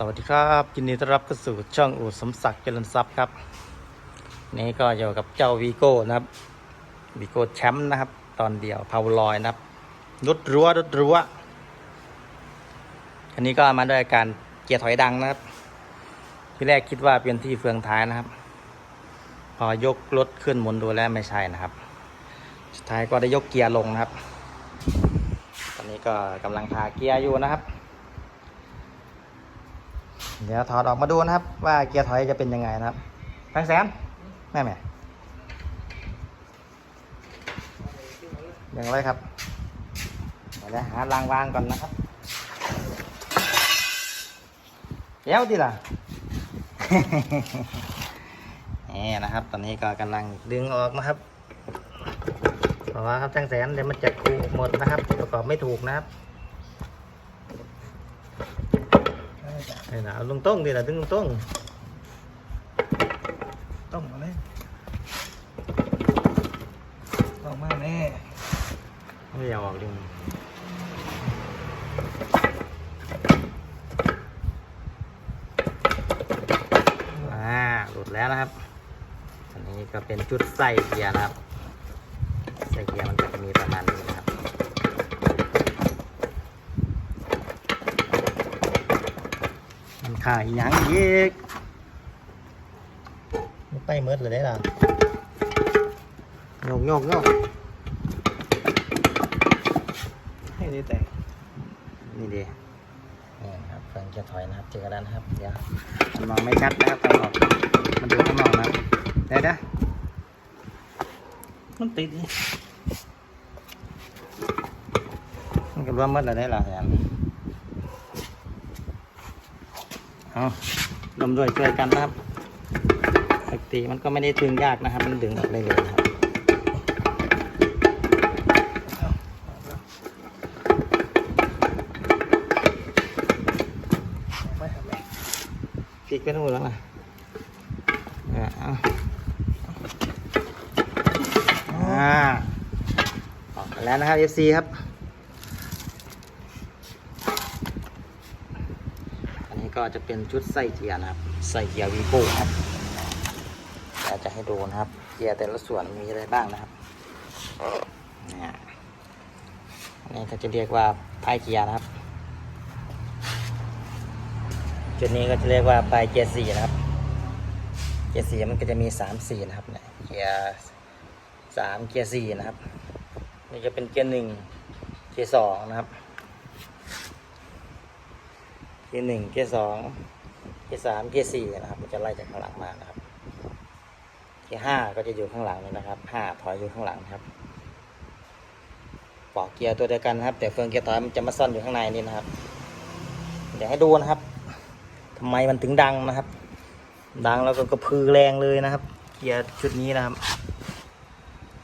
สวัสดีครับยินดีต้อนรับเข้าสู่ช่องอู่สมศักดิ์เจริญทรัพย์ครับ นี่ก็อยู่กับเจ้าวีโก้นะครับวีโก้แชมป์นะครับ ตอนเดียวพาวลอยนะครับรุดรั้วรุดรั้วอันนี้ก็มาด้วยการเกียร์ถอยดังนะครับ ที่แรกคิดว่าเป็นที่เฟืองท้ายนะครับ พอยกรถขึ้นหมุนดูแล้วไม่ใช่นะครับ สุดท้ายก็ได้ยกเกียร์ลงนะครับ ตอนนี้ก็กำลังทาเกียร์อยู่นะครับ เดี๋ยวถอดออกมาดูนะครับ ว่าเกียร์ถอยจะเป็นยังไงนะครับแพงแสนแม่แม่อย่างไรครับเดี๋ยวหารางวางก่อนนะครับเดี๋ยวดิล่ะนี่นะครับ ตอนนี้ก็กำลังดึงออกนะครับเพราะว่าครับแจ้งแสนเดี๋ยวมันจะคูหมดนะครับ ประกอบไม่ถูกนะครับ นี่นะเอาลงต้งดีนะดึงลงต้งต้งมาเลยต้งมาแน่ไม่อยากออกดึงอ่าหลุดแล้วนะครับ อันนี้ก็เป็นจุดใส่เกียร์นะครับ ใส่เกียร์มันก็จะมีประมาณนี้นะครับ มัน ขายหยังอีกมันไปเมิดเลยได้ล่ะโยกโยกโยกให้ดีแต่นี่ดีนี่นะครับเพิ่งจะถอยนะครับเจอกันแล้วนะครับ เดี๋ยวมันมองไม่ชัดนะครับต้องออกมันดูข้างนอกนะครับเดี๋ยวนะมันติดอีกมันก็รวมหมดเลยได้ล่ะแทน เอารวมด้วยช่วยกันนะครับปกติมันก็ไม่ได้ดึงยากนะครับ มันดึงออกได้เลยครับติดกันหมดแล้วนะอ่าเอาอออกมาแล้วนะครับ FC ครับ อันนี้ ก็จะเป็นชุดใส่เกียร์นะครับ ใส่เกียร์วีโก้ครับเดี๋ยวจะให้ดูนะครับ เกียร์แต่ละส่วนมีอะไรบ้างนะครับนี่ก็จะเรียกว่าปลายเกียร์นะครับ จุดนี้ก็จะเรียกว่าปลายเกียร์สี่นะครับ เกียร์สี่มันก็จะมีสามสี่นะครับเนี่ยเกียร์สามเกียร์สี่นะครับ นี่จะเป็นเกียร์หนึ่งเกียร์สองนะครับ เกียร์หนึ่งเกียร์สองเกียร์สามเกียร์สี่นะครับมันจะไล่จากข้างหลังมานะครับ เกียร์ห้าก็จะอยู่ข้างหลังนี่นะครับห้าถอยอยู่ข้างหลังครับปอกเกียร์ตัวเดียวกันครับ แต่เฟืองเกียร์ถอยมันจะมาซ่อนอยู่ข้างในนี่นะครับเดี๋ยวให้ดูนะครับทำไมมันถึงดังนะครับ ดังแล้วก็กระพือแรงเลยนะครับ เกียร์ชุดนี้นะครับ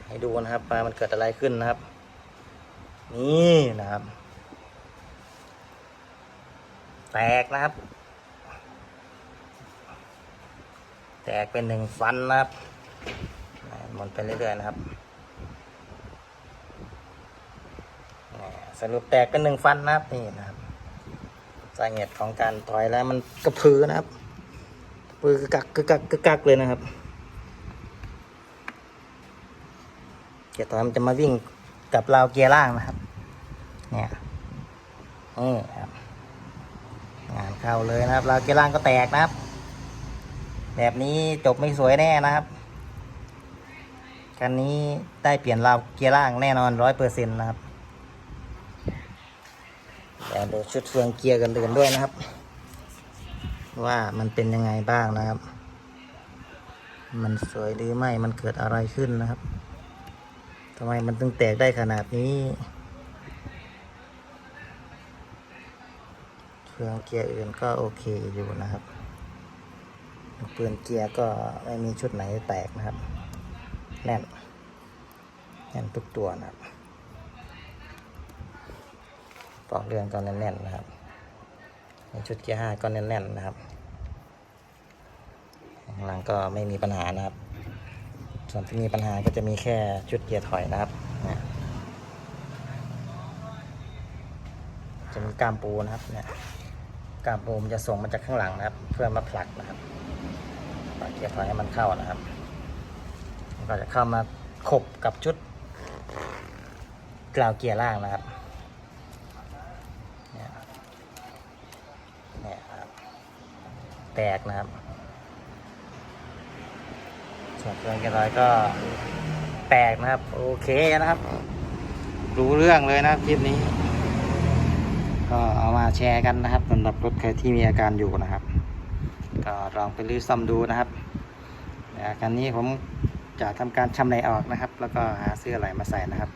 ให้ดูนะครับว่ามันเกิดอะไรขึ้นนะครับ นี่นะครับ แตกนะครับ แตกเป็นหนึ่งฟันนะครับหมุนไปเรื่อยๆนะครับสรุปแตกเป็นหนึ่งฟันนะครับนี่นะครับสาเหตุของการถอยแล้วมันกระพือนะครับกระพือกึกกักกึกกักกึกกักเลยนะครับเกียร์ถอยมันจะมาวิ่งกับราวเกียร์ล่างนะครับ เนี่ยนี่ครับ เข้าเลยนะครับเราเกียร์ล่างก็แตกนะครับ แบบนี้จบไม่สวยแน่นะครับคันนี้ได้เปลี่ยนราวเกียร์ล่างแน่นอนร้อยเปอร์เซ็นต์นะครับเดี๋ยวดูชุดเฟืองเกียร์กันเดินด้วยนะครับ ว่ามันเป็นยังไงบ้างนะครับ มันสวยหรือไม่มันเกิดอะไรขึ้นนะครับทำไมมันถึงแตกได้ขนาดนี้ เครื่องเกียร์อื่นก็โอเคอยู่นะครับเปลือนเกียร์ก็ไม่มีชุดไหนแตกนะครับ แน่น แน่นทุกตัวนะครับปอกเรือนก็แน่นๆนะครับในชุดเกียร์ห้าก็แน่นๆนะครับข้างหลังก็ไม่มีปัญหานะครับ ส่วนที่มีปัญหาก็จะมีแค่ชุดเกียร์ถอยนะครับจะมีกล้ามปูนะครับเนี่ย กาบโบมจะส่งมาจากข้างหลังนะครับ เพื่อมาผลักนะครับผลักเกียร์ถอยให้มันเข้านะครับมันก็จะเข้ามาขบกับชุดกราวเกียร์ล่างนะครับเนี่ยเนี่ยครับ แตกนะครับ ส่วนเครื่องเกียร์ถอยก็แตกนะครับ โอเคนะครับ รู้เรื่องเลยนะคลิปนี้ ก็เอามาแชร์กันนะครับสำหรับรถใครที่มีอาการอยู่นะครับ ก็ลองไปรื้อซ่อมดูนะครับเดี๋ยวคันนี้ผมจะทำการชำไรออกนะครับ แล้วก็หาเสื้อไหลมาใส่นะครับ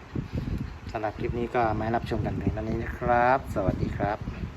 สำหรับคลิปนี้ก็มารับชมกันเพียงเท่านี้นะครับ สวัสดีครับ